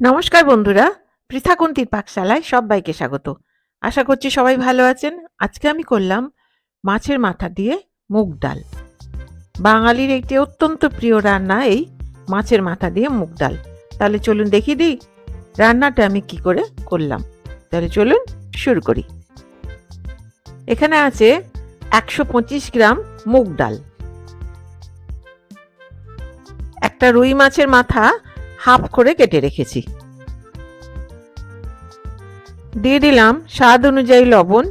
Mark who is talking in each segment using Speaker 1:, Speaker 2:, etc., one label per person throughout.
Speaker 1: নমস্কার বন্ধুরা পৃথাকুন্তির পাকশালায় সবাইকে স্বাগত। আশা করছি সবাই ভালো আছেন। আজকে আমি করলাম মাছের মাথা দিয়ে মুগ ডাল। বাঙালির একটি অত্যন্ত প্রিয় রান্না এই মাছের মাথা দিয়ে মুগ ডাল। তাহলে চলুন দেখিয়ে দিই রান্নাটা আমি কি করে করলাম। তাহলে চলুন শুরু করি। এখানে আছে একশো পঁচিশ গ্রাম মুগ ডাল। একটা রুই মাছের মাথা হাফ করে কেটে রেখেছি। দিয়ে দিলাম স্বাদ অনুযায়ী লবণ।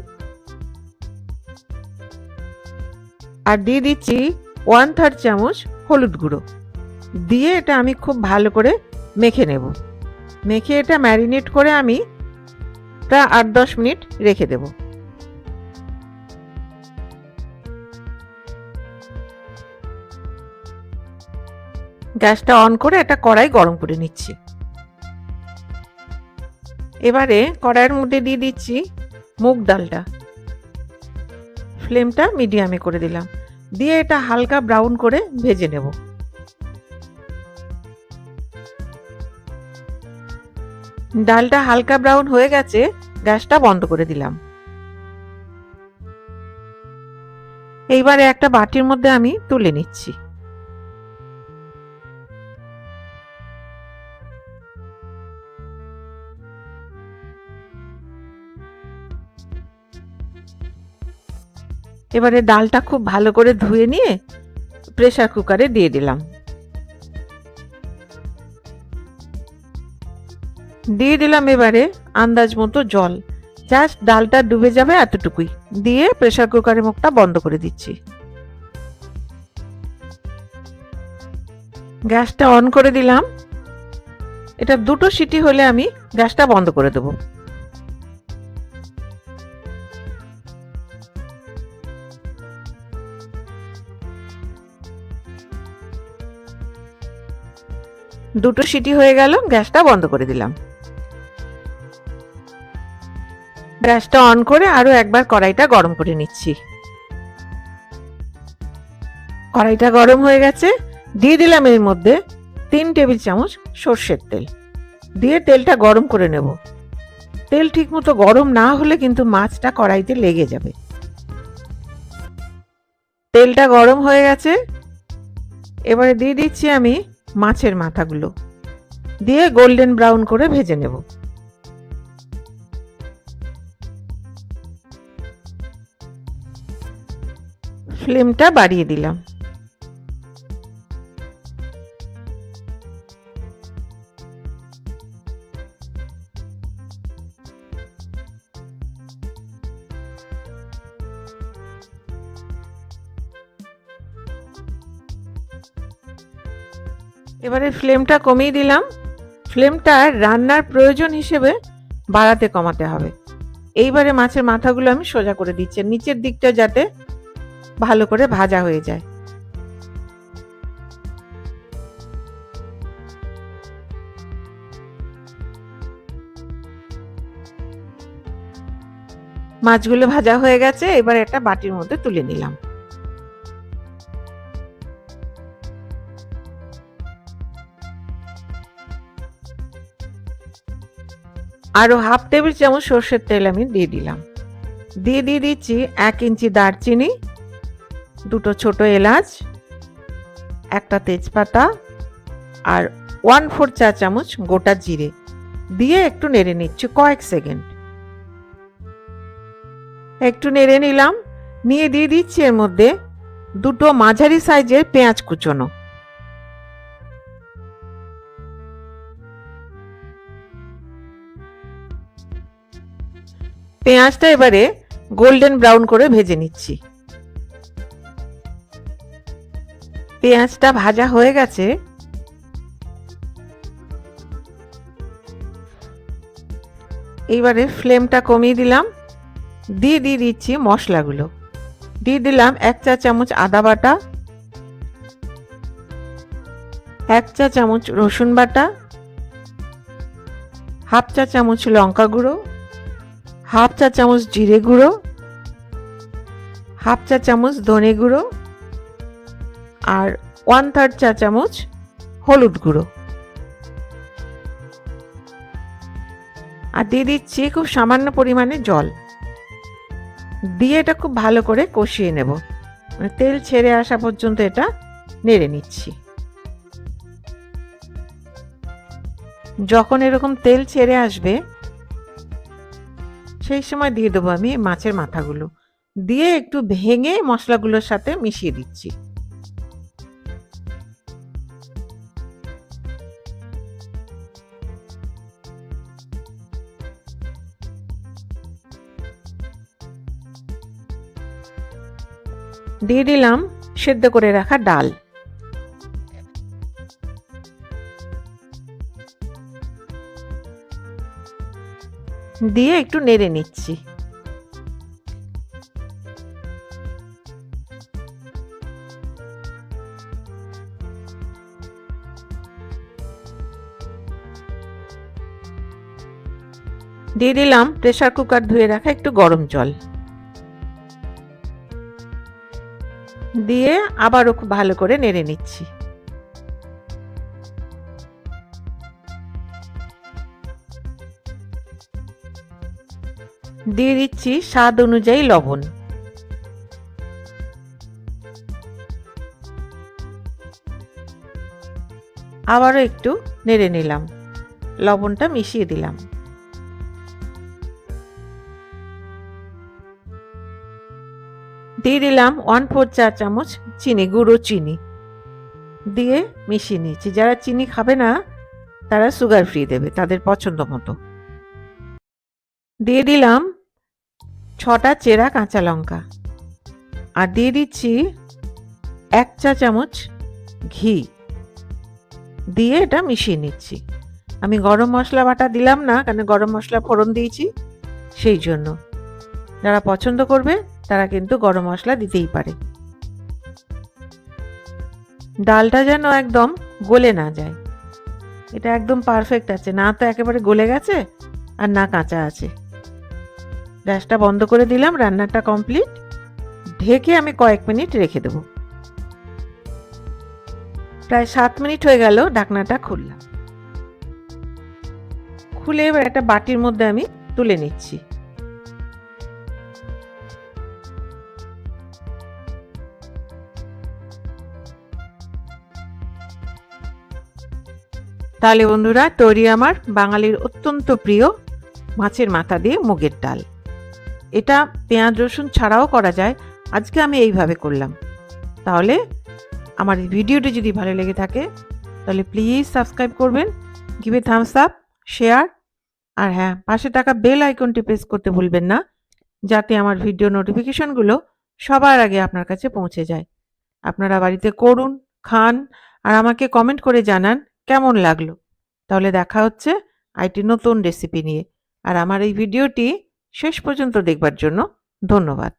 Speaker 1: আর দিয়ে দিচ্ছি ওয়ান থার্ড চামচ হলুদ গুঁড়ো। দিয়ে এটা আমি খুব ভালো করে মেখে নেব। মেখে এটা ম্যারিনেট করে আমি প্রায় আট দশ মিনিট রেখে দেব। গ্যাসটা অন করে একটা কড়াই গরম করে নিচ্ছি। এবারে কড়াইয়ের মধ্যে দিয়ে দিচ্ছি মুগ ডালটা। ফ্লেমটা মিডিয়ামে করে দিলাম। দিয়ে এটা হালকা ব্রাউন করে ভেজে নেব। ডালটা হালকা ব্রাউন হয়ে গেছে, গ্যাসটা বন্ধ করে দিলাম। এইবারে একটা বাটির মধ্যে আমি তুলে নিচ্ছি। এবারে ডালটা খুব ভালো করে ধুয়ে নিয়ে প্রেসার কুকারে দিয়ে দিলাম। দিয়ে দিলাম এবারে আন্দাজ মতো জল। জাস্ট ডালটা ডুবে যাবে এতটুকুই। দিয়ে প্রেসার কুকারের মুখটা বন্ধ করে দিচ্ছি। গ্যাসটা অন করে দিলাম। এটা দুটো সিটি হলে আমি গ্যাসটা বন্ধ করে দেবো। দুটো সিটি হয়ে গেল, গ্যাসটা বন্ধ করে দিলাম। গ্যাসটা অন করে আরও একবার কড়াইটা গরম করে নিচ্ছি। কড়াইটা গরম হয়ে গেছে, দিয়ে দিলাম এর মধ্যে তিন টেবিল চামচ সর্ষের তেল। দিয়ে তেলটা গরম করে নেব। তেল ঠিকমতো গরম না হলে কিন্তু মাছটা কড়াইতে লেগে যাবে। তেলটা গরম হয়ে গেছে। এবারে দিয়ে দিচ্ছি আমি মাছের মাথাগুলো। দিয়ে গোল্ডেন ব্রাউন করে ভেজে নেব। ফ্লেমটা বাড়িয়ে দিলাম। এবারে ফ্লেমটা কমিয়ে দিলাম। ফ্লেমটা রান্নার প্রয়োজন হিসেবে বাড়াতে কমাতে হবে। এইবারে মাছের মাথাগুলো আমি সোজা করে দিচ্ছি নিচের দিকটা যাতে ভালো করে ভাজা হয়ে যায়। মাছগুলো ভাজা হয়ে গেছে, এবার একটা বাটির মধ্যে তুলে নিলাম। আরও হাফ টেবিল চামচ সর্ষের তেল আমি দিয়ে দিলাম। দিয়ে দিয়ে দিচ্ছি এক ইঞ্চি দারচিনি, দুটো ছোট এলাচ, একটা তেজপাতা আর ওয়ান ফোর চা চামচ গোটা জিরে। দিয়ে একটু নেড়ে নিচ্ছি কয়েক সেকেন্ড। একটু নেড়ে নিলাম, নিয়ে দিয়ে দিচ্ছি এর মধ্যে দুটো মাঝারি সাইজের পেঁয়াজ কুচোনো। পেঁয়াজটা এবারে গোল্ডেন ব্রাউন করে ভেজে নিচ্ছি। পেঁয়াজটা ভাজা হয়ে গেছে। এইবারে ফ্লেমটা কমিয়ে দিলাম। দিয়ে দিয়ে দিচ্ছি মশলাগুলো। দিয়ে দিলাম এক চা চামচ আদা বাটা, এক চা চামচ রসুন বাটা, হাফ চা চামচ লঙ্কা গুঁড়ো হাফ চা চামচ জিরে গুঁড়ো, হাফ চা চামচ ধনে গুঁড়ো আর ওয়ান থার্ড চা চামচ হলুদ গুঁড়ো। আর দিয়ে দিচ্ছি খুব সামান্য পরিমাণে জল। দিয়ে এটা খুব ভালো করে কষিয়ে নেব। মানে তেল ছেড়ে আসা পর্যন্ত এটা নেড়ে নিচ্ছি। যখন এরকম তেল ছেড়ে আসবে সেই সময় দিয়ে দেবো আমি মাছের মাথাগুলো। দিয়ে একটু ভেঙে মশলাগুলোর সাথে মিশিয়ে দিচ্ছি। দিয়ে দিলাম সেদ্ধ করে রাখা ডাল। দিয়ে একটু নেড়ে নিচ্ছি। দিয়ে দিলাম প্রেসার কুকার ধুয়ে রাখা একটু গরম জল। দিয়ে আবারও খুব ভালো করে নেড়ে নিচ্ছি। দিয়ে দিচ্ছি স্বাদ অনুযায়ী লবণ। আবারও একটু নেড়ে নিলাম। লবণটা মিশিয়ে দিলাম। দিয়ে দিলাম ওয়ান ফোর চা চামচ চিনি, গুঁড়ো চিনি। দিয়ে মিশিয়ে নিয়েছি। যারা চিনি খাবে না, তারা সুগার ফ্রি দেবে তাদের পছন্দ মতো। দিয়ে দিলাম ছটা চেরা কাঁচা লঙ্কা। আর দিয়ে দিচ্ছি এক চা চামচ ঘি। দিয়ে এটা মিশিয়ে নিচ্ছি। আমি গরম মশলা বাটা দিলাম না, কারণ গরম মশলা ফোড়ন দিয়েছি সেই জন্য। যারা পছন্দ করবে, তারা কিন্তু গরম মশলা দিতেই পারে। ডালটা যেন একদম গলে না যায়। এটা একদম পারফেক্ট আছে। না তো একেবারে গলে গেছে, আর না কাঁচা আছে। গ্যাসটা বন্ধ করে দিলাম, রান্নাটা কমপ্লিট। ঢেকে আমি কয়েক মিনিট রেখে দেবো। প্রায় সাত মিনিট হয়ে গেল ঢাকনাটা খুললাম। খুলে এবার একটা বাটির মধ্যে আমি তুলে নিচ্ছি। তাহলে বন্ধুরা, তৈরি আমার বাঙালির অত্যন্ত প্রিয় মাছের মাথা দিয়ে মুগের ডাল। এটা পেঁয়াজ, রসুন ছাড়াও করা যায়। আজকে আমি এইভাবে করলাম। তাহলে আমার ভিডিওটি যদি ভালো লেগে থাকে, তাহলে প্লিজ সাবস্ক্রাইব করবেন give a thumbs up share আর হ্যাঁ পাশে টাকা বেল আইকনটি প্রেস করতে ভুলবেন না, যাতে আমার ভিডিও নোটিফিকেশনগুলো সবার আগে আপনার কাছে পৌঁছে যায়। আপনারা বাড়িতে করুন, খান, আর আমাকে কমেন্ট করে জানান কেমন লাগল। তাহলে দেখা হচ্ছে আইটি নতুন রেসিপি নিয়ে। আর আমার এই ভিডিওটি শেষ পর্যন্ত দেখবার জন্য ধন্যবাদ।